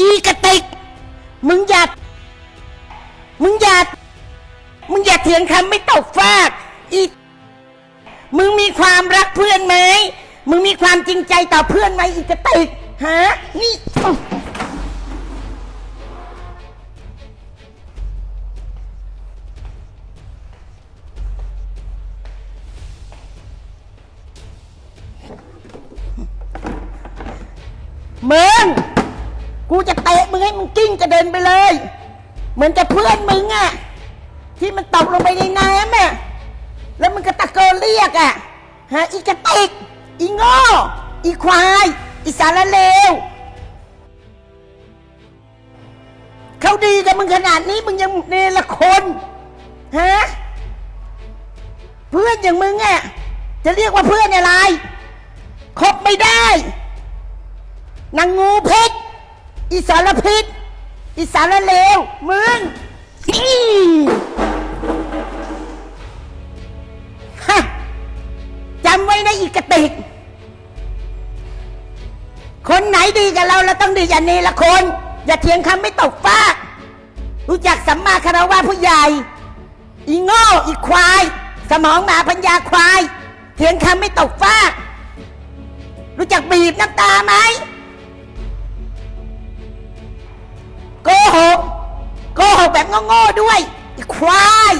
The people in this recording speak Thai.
อีกระติก มึงอย่า มึงอย่า มึงอย่าเถียงคำไม่ตกฟาก อี มึงมีความรักเพื่อนไหม มึงมีความจริงใจต่อเพื่อนไหมอีกระติก ฮะ นี่อ้าวมึง กูจะเตะมึงให้มึงกิ้งกระเด็นไปเลย เหมือนกับเพื่อนมึงอะที่มันตกลงไปในน้ำอะแล้วมึงก็ตะโกนเรียกอะฮะอีกระติก อีโง่อีควาย อีสารเลวเขาดีกับมึงขนาดนี้มึงยังเนรคนฮะเพื่อนอย่างมึงอะจะเรียกว่าเพื่อนอะไรคบไม่ได้นางงูพิษ อีสารพิษ อีสารเลว มึงอี้ฮะจำไว้นะอีกระติก คนไหนดีกับเราเราต้องดีอย่างนี้ละคน อย่าเถียงคำไม่ตกฟาก รู้จักสัมมาคารวะผู้ใหญ่ อีโง่ อีควาย สมองหมาพัญญาควาย เถียงคำไม่ตกฟาก รู้จักบีบน้ำตาไหม ควาย